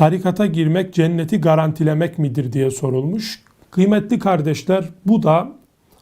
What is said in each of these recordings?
tarikata girmek cenneti garantilemek midir diye sorulmuş. Kıymetli kardeşler bu da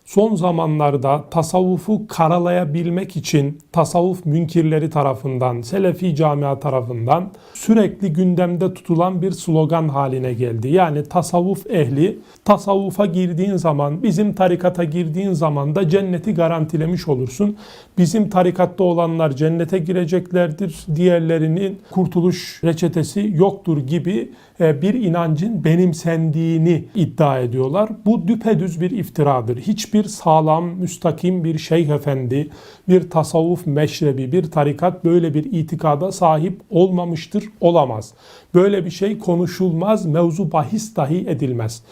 son zamanlarda tasavvufu karalayabilmek için tasavvuf münkirleri tarafından, Selefi camia tarafından sürekli gündemde tutulan bir slogan haline geldi. Yani tasavvuf ehli tasavvufa girdiğin zaman, bizim tarikata girdiğin zaman da cenneti garantilemiş olursun. Bizim tarikatta olanlar cennete gireceklerdir, diğerlerinin kurtuluş reçetesi yoktur gibi e, bir inancın benimsendiğini iddia ediyorlar. Bu düpedüz bir iftiradır. Hiçbir sağlam, müstakim bir şeyh efendi, bir tasavvuf meşrebi, bir tarikat böyle bir itikada sahip olmamıştır, olamaz. Böyle bir şey konuşulmaz, mevzu bahis dahi edilmez.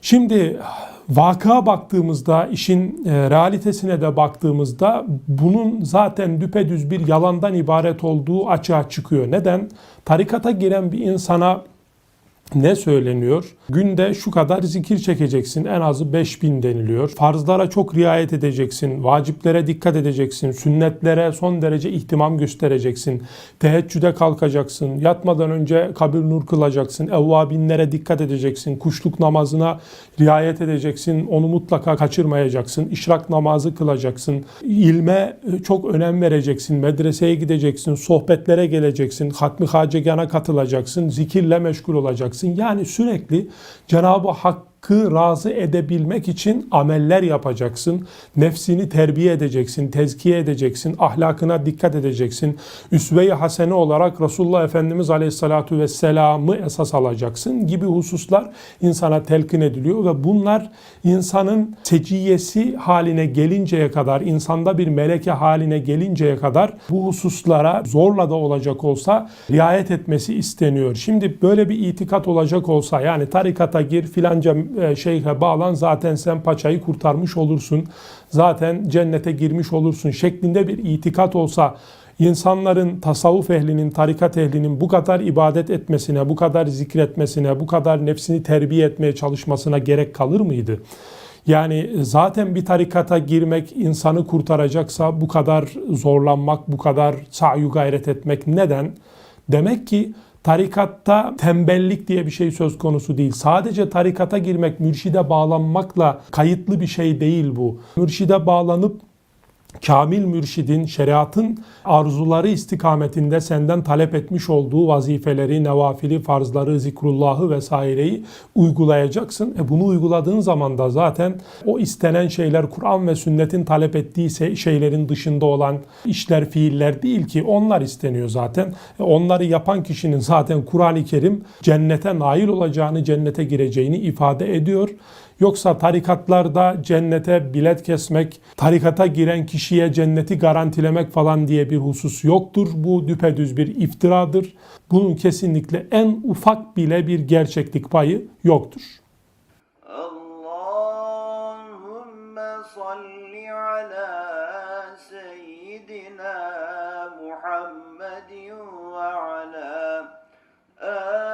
Şimdi vakıa baktığımızda, işin e, realitesine de baktığımızda bunun zaten düpedüz bir yalandan ibaret olduğu açığa çıkıyor. Neden? Tarikata giren bir insana ne söyleniyor? Günde şu kadar zikir çekeceksin. En azı 5000 deniliyor. Farzlara çok riayet edeceksin. Vaciplere dikkat edeceksin. Sünnetlere son derece ihtimam göstereceksin. Teheccüde kalkacaksın. Yatmadan önce kabir nur kılacaksın. Evvabinlere dikkat edeceksin. Kuşluk namazına riayet edeceksin. Onu mutlaka kaçırmayacaksın. İşrak namazı kılacaksın. İlme çok önem vereceksin. Medreseye gideceksin. Sohbetlere geleceksin. Hatmi Hacegana katılacaksın. Zikirle meşgul olacaksın. Yani sürekli Cenab-ı Hakk'ı razı edebilmek için ameller yapacaksın. Nefsini terbiye edeceksin, tezkiye edeceksin, ahlakına dikkat edeceksin. Üsve-i hasene olarak Resulullah Efendimiz Aleyhisselatü Vesselam'ı esas alacaksın gibi hususlar insana telkin ediliyor ve bunlar insanın seciyesi haline gelinceye kadar, insanda bir meleke haline gelinceye kadar bu hususlara zorla da olacak olsa riayet etmesi isteniyor. Şimdi böyle bir itikat olacak olsa yani tarikata gir filanca şeyhe bağlan zaten sen paçayı kurtarmış olursun. Zaten cennete girmiş olursun şeklinde bir itikat olsa insanların tasavvuf ehlinin, tarikat ehlinin bu kadar ibadet etmesine, bu kadar zikretmesine, bu kadar nefsini terbiye etmeye çalışmasına gerek kalır mıydı? Yani zaten bir tarikata girmek insanı kurtaracaksa bu kadar zorlanmak, bu kadar sa'yu gayret etmek neden? Demek ki tarikatta tembellik diye bir şey söz konusu değil. Sadece tarikata girmek, mürşide bağlanmakla kayıtlı bir şey değil bu. Mürşide bağlanıp kamil mürşidin, şeriatın arzuları istikametinde senden talep etmiş olduğu vazifeleri, nevafili, farzları, zikrullahı vesaireyi uygulayacaksın. E bunu uyguladığın zaman da zaten o istenen şeyler Kur'an ve sünnetin talep ettiği şeylerin dışında olan işler, fiiller değil ki onlar isteniyor zaten. E onları yapan kişinin zaten Kur'an-ı Kerim cennete nail olacağını, cennete gireceğini ifade ediyor. Yoksa tarikatlarda cennete bilet kesmek, tarikata giren kişiye cenneti garantilemek falan diye bir husus yoktur. Bu düpedüz bir iftiradır. Bunun kesinlikle en ufak bile bir gerçeklik payı yoktur. Allahümme ve ala